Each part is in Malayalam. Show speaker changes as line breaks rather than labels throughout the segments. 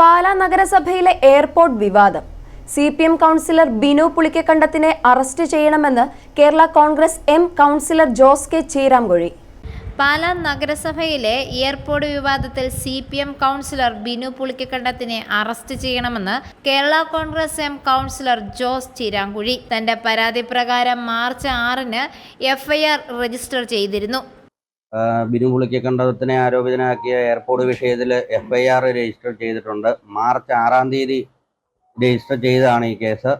പാലാ നഗരസഭയിലെ എയർപോർട്ട് വിവാദം. C P M councillor Binu പുളിക്കക്കണ്ടത്തിനെ arrest ചെയ്യണമെന്ന് Kerala Congress M councillor Jose K Cheeramkuzhi.
Pala നഗരസഭയിലെ എയർപോർട്ട് വിവാദത്തിൽ C P M councillor Binu പുളിക്കക്കണ്ടത്തിനെ arrest ചെയ്യണമെന്ന് കേരള കോൺഗ്രസ് എം കൗൺസിലർ ജോസ് ചീരാങ്കുഴി തന്റെ പരാതി പ്രകാരം മാർച്ച് ആറിന് എഫ്ഐആർ രജിസ്റ്റർ ചെയ്തിരുന്നു.
ബിനു പുളിക്കക്കണ്ടത്തിനെ ആരോപിതനാക്കിയ എയർപോർട്ട് വിഷയത്തിൽ എഫ് ഐ ആർ രജിസ്റ്റർ ചെയ്തിട്ടുണ്ട്. മാർച്ച് ആറാം തീയതി രജിസ്റ്റർ ചെയ്തതാണ് ഈ കേസ്.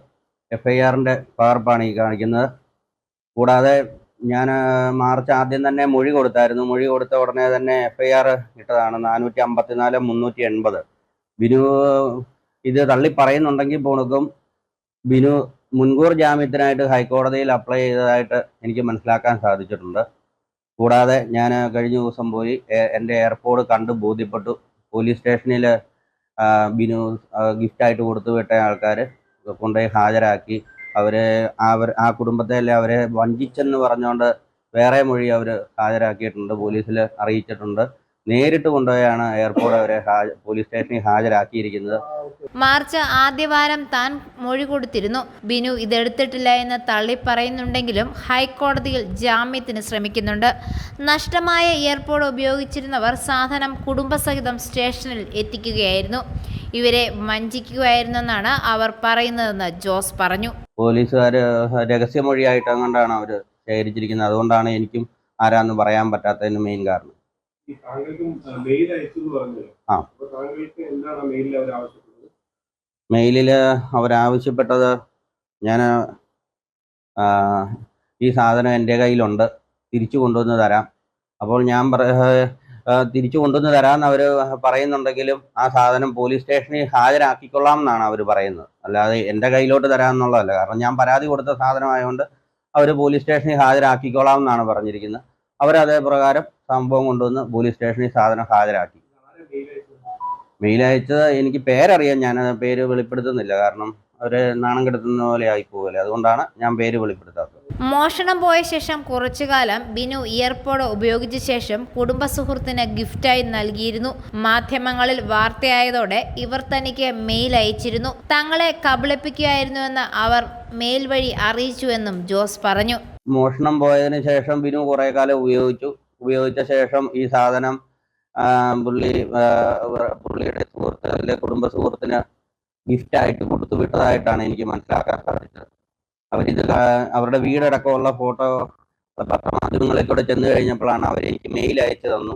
എഫ് ഐ ആറിന്റെ പകർപ്പാണ് ഈ കാണിക്കുന്നത്. കൂടാതെ ഞാൻ മാർച്ച് ആദ്യം തന്നെ മൊഴി കൊടുത്തായിരുന്നു. മൊഴി കൊടുത്ത ഉടനെ തന്നെ എഫ് ഐ ആർ ഇട്ടതാണ് നാനൂറ്റി അമ്പത്തിനാല് മുന്നൂറ്റി എൺപത് ബിനു ഇത് തള്ളി പറയുന്നുണ്ടെങ്കിൽ പോണക്കും ബിനു മുൻകൂർ ജാമ്യത്തിനായിട്ട് ഹൈക്കോടതിയിൽ അപ്ലൈ ചെയ്തതായിട്ട് എനിക്ക് മനസ്സിലാക്കാൻ സാധിച്ചിട്ടുണ്ട്. കൂടാതെ ഞാൻ കഴിഞ്ഞ ദിവസം പോയി എന്റെ എയർപോർട്ട് കണ്ട് ബോധ്യപ്പെട്ടു. പോലീസ് സ്റ്റേഷനിൽ ബിനു ഗിഫ്റ്റായിട്ട് കൊടുത്തു വിട്ട ആൾക്കാർ കൊണ്ടുപോയി ഹാജരാക്കി. അവരെ അവർ ആ കുടുംബത്തെ അല്ലെ അവരെ വഞ്ചിച്ചെന്ന് പറഞ്ഞുകൊണ്ട് വേറെ മൊഴി അവർ ഹാജരാക്കിയിട്ടുണ്ട് പോലീസിൽ അറിയിച്ചിട്ടുണ്ട്. നേരിട്ട് കൊണ്ടുപോയാണ് എയർപോർട്ട് അവരെ പോലീസ് സ്റ്റേഷനിൽ ഹാജരാക്കിയിരിക്കുന്നത്.
മാർച്ച് ആദ്യവാരം താൻ മൊഴി കൊടുത്തിരുന്നു. ബിനു ഇതെടുത്തിട്ടില്ല എന്ന് തള്ളി പറയുന്നുണ്ടെങ്കിലും ഹൈക്കോടതിയിൽ ജാമ്യത്തിന് ശ്രമിക്കുന്നുണ്ട്. നഷ്ടമായ എയർപോർട്ട് ഉപയോഗിച്ചിരുന്നവർ സാധനം കുടുംബസഹിതം സ്റ്റേഷനിൽ എത്തിക്കുകയായിരുന്നു. ഇവരെ വഞ്ചിക്കുകയായിരുന്നെന്നാണ് അവർ പറയുന്നതെന്ന് ജോസ് പറഞ്ഞു.
പോലീസുകാർ രഹസ്യമൊഴിയായിട്ട് അങ്ങോട്ടാണ് അവർ ശേഖരിച്ചിരിക്കുന്നത്. അതുകൊണ്ടാണ് എനിക്കും ആരാന്ന് പറയാൻ പറ്റാത്തതിന് മെയിൻ കാരണം.
മെയിലിൽ
അവരാവശ്യപ്പെട്ടത് ഞാൻ ഈ സാധനം എന്റെ കയ്യിലുണ്ട്. തിരിച്ചു കൊണ്ടുവന്ന് തരാം. അപ്പോൾ ഞാൻ പറ തിരിച്ചു കൊണ്ടുവന്ന് തരാമെന്ന് അവർ പറയുന്നുണ്ടെങ്കിലും ആ സാധനം പോലീസ് സ്റ്റേഷനിൽ ഹാജരാക്കിക്കൊള്ളാം എന്നാണ് അവർ പറയുന്നത്. അല്ലാതെ എന്റെ കയ്യിലോട്ട് തരാമെന്നുള്ളതല്ല. കാരണം ഞാൻ പരാതി കൊടുത്ത സാധനമായതുകൊണ്ട് അവർ പോലീസ് സ്റ്റേഷനിൽ ഹാജരാക്കിക്കൊള്ളാം എന്നാണ് പറഞ്ഞിരിക്കുന്നത്. അവരതേ പ്രകാരം സംഭവം കൊണ്ടുവന്ന് പോലീസ് സ്റ്റേഷനിൽ സാധനം ഹാജരാക്കി.
മെയിലയച്ചത് മെയിൽ അയച്ചത്
എനിക്ക് പേരറിയാം ഞാൻ പേര് വെളിപ്പെടുത്തുന്നില്ല. കാരണം അവർ നാണം കെടുത്തുന്ന പോലെ ആയി പോകല്ലേ അതുകൊണ്ടാണ് ഞാൻ പേര് വെളിപ്പെടുത്താത്തത്.
മോഷണം പോയ ശേഷം കുറച്ചു കാലം ബിനു ഇയർപോഡ് ഉപയോഗിച്ച ശേഷം കുടുംബ സുഹൃത്തിന് ഗിഫ്റ്റായി നൽകിയിരുന്നു. മാധ്യമങ്ങളിൽ വാർത്തയായതോടെ ഇവർ തനിക്ക് മെയിൽ അയച്ചിരുന്നു. തങ്ങളെ കബളിപ്പിക്കുകയായിരുന്നുവെന്ന് അവർ മെയിൽ വഴി അറിയിച്ചുവെന്നും ജോസ് പറഞ്ഞു.
മോഷണം പോയതിനു ശേഷം ബിനു കുറെ കാലം ഉപയോഗിച്ചു. ഉപയോഗിച്ച ശേഷം ഈ സാധനം പുള്ളി പുള്ളിയുടെ സുഹൃത്ത് അല്ലെ കുടുംബ സുഹൃത്തിന് ഗിഫ്റ്റായിട്ട് കൊടുത്തു വിട്ടതായിട്ടാണ് എനിക്ക് മനസ്സിലാക്കാൻ സാധിച്ചത്. അവരിത് അവരുടെ വീടടക്കമുള്ള ഫോട്ടോ പത്രമാധ്യമങ്ങളിൽ കൂടെ ചെന്ന് കഴിഞ്ഞപ്പോഴാണ് അവർ എനിക്ക് മെയിൽ അയച്ചു തന്നു.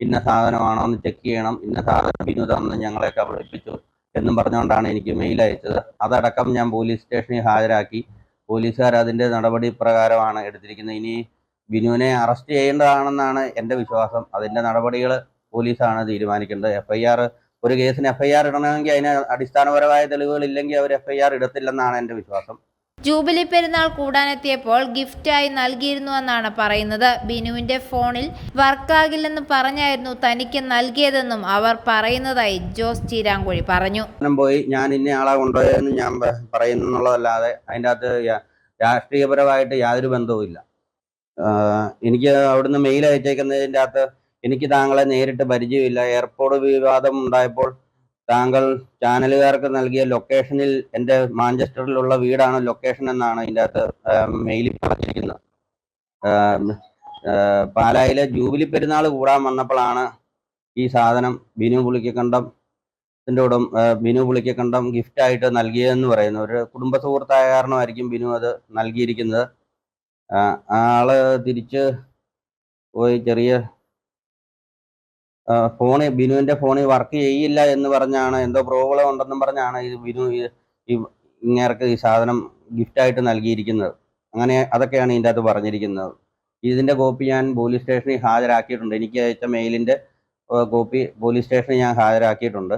ഇന്ന സാധനമാണോ എന്ന് ചെക്ക് ചെയ്യണം. ഇന്ന സാധനം ബിനു തന്ന് ഞങ്ങളെ കബളിപ്പിച്ചു എന്നും പറഞ്ഞുകൊണ്ടാണ് എനിക്ക് മെയിൽ അയച്ചത്. അതടക്കം ഞാൻ പോലീസ് സ്റ്റേഷനിൽ ഹാജരാക്കി. പോലീസുകാർ അതിന്റെ നടപടി പ്രകാരമാണ് എടുത്തിരിക്കുന്നത്. ഇനി ബിനുവിനെ അറസ്റ്റ് ചെയ്യേണ്ടതാണെന്നാണ് എന്റെ വിശ്വാസം. അതിന്റെ നടപടികൾ പോലീസാണ് തീരുമാനിക്കേണ്ടത്. എഫ്ഐആർ ഐ ആർ ഒരു കേസിന് എഫ്ഐആർ ഐ ആർ ഇടണമെങ്കിൽ അതിന് അടിസ്ഥാനപരമായ തെളിവുകൾ ഇല്ലെങ്കിൽ അവർ എഫ്ഐആർ ഐ ആർ ഇടത്തില്ലെന്നാണ് എന്റെ വിശ്വാസം.
ജൂബിലി പെരുന്നാൾ കൂടാനെത്തിയപ്പോൾ ഗിഫ്റ്റായി നൽകിയിരുന്നുവെന്നാണ് പറയുന്നത്. ബിനുവിന്റെ ഫോണിൽ വർക്കാകില്ലെന്ന് പറഞ്ഞായിരുന്നു തനിക്ക് നൽകിയതെന്നും അവർ പറയുന്നതായി ജോസ് ചീരാങ്കുഴി പറഞ്ഞു.
പോയി ഞാൻ ഇന്ന ആളെ കൊണ്ടുപോയെന്ന് ഞാൻ പറയുന്നുള്ളതല്ലാതെ അതിന്റെ അകത്ത് രാഷ്ട്രീയപരമായിട്ട് യാതൊരു ബന്ധവുമില്ല. എനിക്ക് അവിടുന്ന് മെയിൽ അയച്ചേക്കുന്നതിന്റെ അകത്ത് എനിക്ക് താങ്കളെ നേരിട്ട് പരിചയമില്ല. എയർപോർട്ട് വിവാദം ഉണ്ടായപ്പോൾ താങ്കൾ ചാനലുകാർക്ക് നൽകിയ ലൊക്കേഷനിൽ എന്റെ മാഞ്ചസ്റ്ററിലുള്ള വീടാണ് ലൊക്കേഷൻ എന്നാണ് ഇതിന്റെ അകത്ത് മെയിലിൽ പറഞ്ഞിരിക്കുന്നത്. പാലായിലെ ജൂബിലി പെരുന്നാൾ കൂടാൻ വന്നപ്പോഴാണ് ഈ സാധനം ബിനു പുളിക്കക്കണ്ടം ഉടം ബിനു പുളിക്കക്കണ്ടം ഗിഫ്റ്റായിട്ട് നൽകിയതെന്ന് പറയുന്നു ഒരു കുടുംബ സുഹൃത്തായ കാരണമായിരിക്കും ബിനു അത് നൽകിയിരിക്കുന്നത്. ആൾ തിരിച്ച് പോയി ചെറിയ ഫോണ് ബിനുവിന്റെ ഫോണിൽ വർക്ക് ചെയ്യില്ല എന്ന് പറഞ്ഞാണ് എന്തോ പ്രോബ്ലം ഉണ്ടെന്നും പറഞ്ഞാണ് ഇത് ബിനു ഇങ്ങേർക്ക് ഈ സാധനം ഗിഫ്റ്റായിട്ട് നൽകിയിരിക്കുന്നത്. അങ്ങനെ അതൊക്കെയാണ് ഇതിന്റെ അത് പറഞ്ഞിരിക്കുന്നത്. ഇതിന്റെ കോപ്പി ഞാൻ പോലീസ് സ്റ്റേഷനിൽ ഹാജരാക്കിയിട്ടുണ്ട്. എനിക്ക് അയച്ച മെയിലിന്റെ കോപ്പി പോലീസ് സ്റ്റേഷനിൽ ഞാൻ ഹാജരാക്കിയിട്ടുണ്ട്.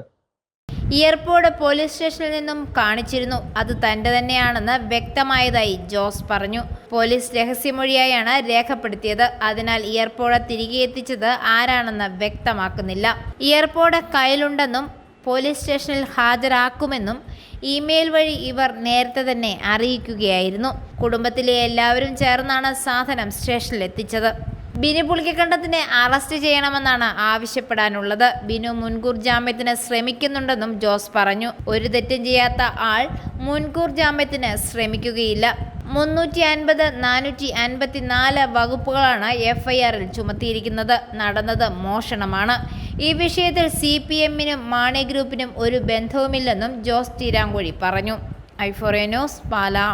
ഇയർപോഡ് പോലീസ് സ്റ്റേഷനിൽ നിന്നും കാണിച്ചിരുന്നു. അത് തന്റെ തന്നെയാണെന്ന് വ്യക്തമായതായി ജോസ് പറഞ്ഞു. പോലീസ് രഹസ്യമൊഴിയായാണ് രേഖപ്പെടുത്തിയത്. അതിനാൽ ഇയർപോഡ് തിരികെ എത്തിച്ചത് ആരാണെന്ന് വ്യക്തമാക്കുന്നില്ല. ഇയർപോഡ് കയ്യിലുണ്ടെന്നും പോലീസ് സ്റ്റേഷനിൽ ഹാജരാക്കുമെന്നും ഇമെയിൽ വഴി ഇവർ നേരത്തെ തന്നെ അറിയിക്കുകയായിരുന്നു. കുടുംബത്തിലെ എല്ലാവരും ചേർന്നാണ് സാധനം സ്റ്റേഷനിൽ എത്തിച്ചത് ബിനു പുളിക്കക്കണ്ടത്തിനെ അറസ്റ്റ് ചെയ്യണമെന്നാണ് ആവശ്യപ്പെടാനുള്ളത്. ബിനു മുൻകൂർ ജാമ്യത്തിന് ശ്രമിക്കുന്നുണ്ടെന്നും ജോസ് പറഞ്ഞു. ഒരു തെറ്റും ചെയ്യാത്ത ആൾ മുൻകൂർ ജാമ്യത്തിന് ശ്രമിക്കുകയില്ല. മുന്നൂറ്റി അൻപത് നാനൂറ്റി അൻപത്തി നാല് വകുപ്പുകളാണ് എഫ്ഐആറിൽ ചുമത്തിയിരിക്കുന്നത്. നടന്നത് മോഷണമാണ്. ഈ വിഷയത്തിൽ സി പി എമ്മിനും മാണി ഗ്രൂപ്പിനും ഒരു ബന്ധവുമില്ലെന്നും ജോസ് തീരാങ്കുഴി പറഞ്ഞു. ഐഫോറിയ ന്യൂസ് പാലാ.